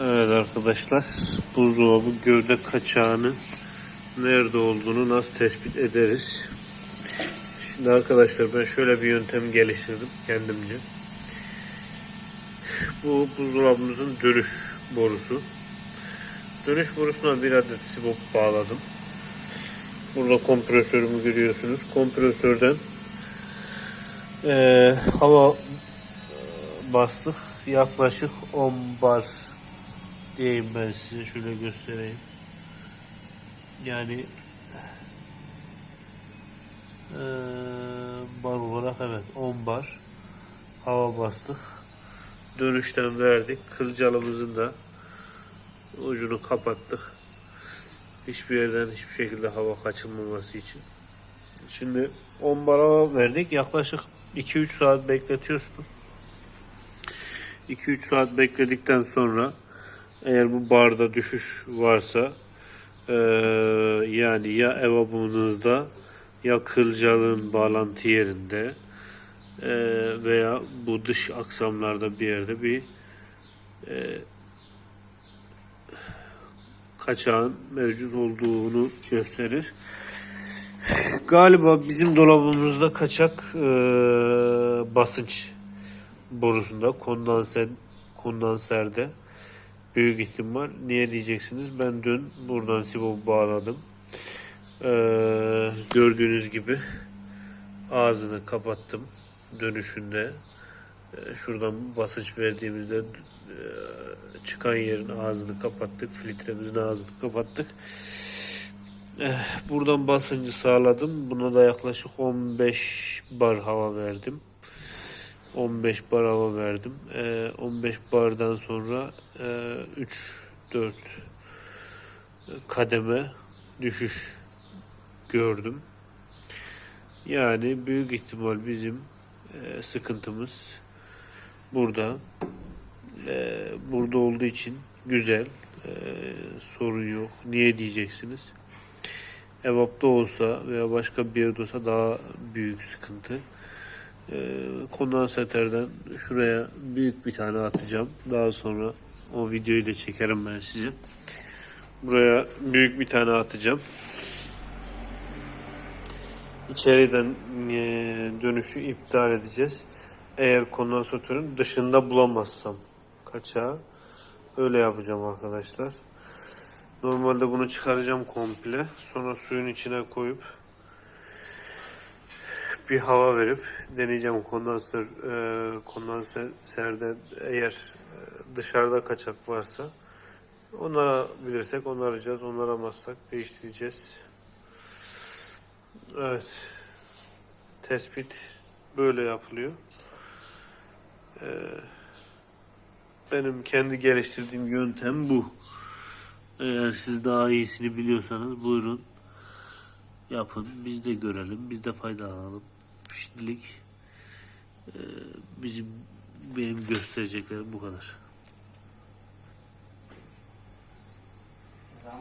Evet arkadaşlar buzdolabı gövde kaçağının nerede olduğunu nasıl tespit ederiz? Şimdi arkadaşlar ben şöyle bir yöntem geliştirdim kendimce. Bu buzdolabımızın dönüş borusu. Dönüş borusuna bir adet sibop bağladım. Burada kompresörümü görüyorsunuz. Kompresörden eee, hava bastık. Yaklaşık 10 bar diyeyim ben size şöyle göstereyim. Yani eee, bar olarak evet 10 bar hava bastık. Dönüşten verdik. Kılcalımızın da ucunu kapattık. Hiçbir yerden hiçbir şekilde hava kaçınmaması için. Şimdi 10 bar hava verdik. Yaklaşık 2-3 saat bekletiyorsunuz. 2-3 saat bekledikten sonra eğer bu barda düşüş varsa eee, yani ya evabunuzda ya kılcalın bağlantı yerinde eee, veya bu dış aksamlarda bir yerde bir eee, kaçağın mevcut olduğunu gösterir. Galiba bizim dolabımızda kaçak eee, basınç borusunda kondanser kondanserde büyük ihtimal. Niye diyeceksiniz? Ben dün buradan sibop bağladım. Ee, gördüğünüz gibi ağzını kapattım dönüşünde. Ee, şuradan basınç verdiğimizde e, çıkan yerin ağzını kapattık filtremizin ağzını kapattık. Eh, buradan basıncı sağladım. Buna da yaklaşık 15 bar hava verdim 15 bar hava verdim. Ee, 15 bardan sonra e, 3-4 kademe düşüş gördüm. Yani büyük ihtimal bizim e, sıkıntımız burada. E, burada olduğu için güzel. E, sorun yok. Niye diyeceksiniz? Evap'ta olsa veya başka bir yerde olsa daha büyük sıkıntı. Ee, kondansaterden şuraya büyük bir tane atacağım. Daha sonra o videoyu da çekerim ben size. Buraya büyük bir tane atacağım. İçeriden e, dönüşü iptal edeceğiz. Eğer kondansatörün dışında bulamazsam kaçağı öyle yapacağım arkadaşlar. Normalde bunu çıkaracağım komple. Sonra suyun içine koyup bir hava verip deneyeceğim kondansör e, kondansörde eğer e, dışarıda kaçak varsa onlara bilirsek onları arayacağız. Onları aramazsak değiştireceğiz. Evet. Tespit böyle yapılıyor. E, benim kendi geliştirdiğim yöntem bu. Eğer siz daha iyisini biliyorsanız buyurun yapın. Biz de görelim. Biz de faydalanalım. Şimdilik e, bizim benim göstereceklerim bu kadar.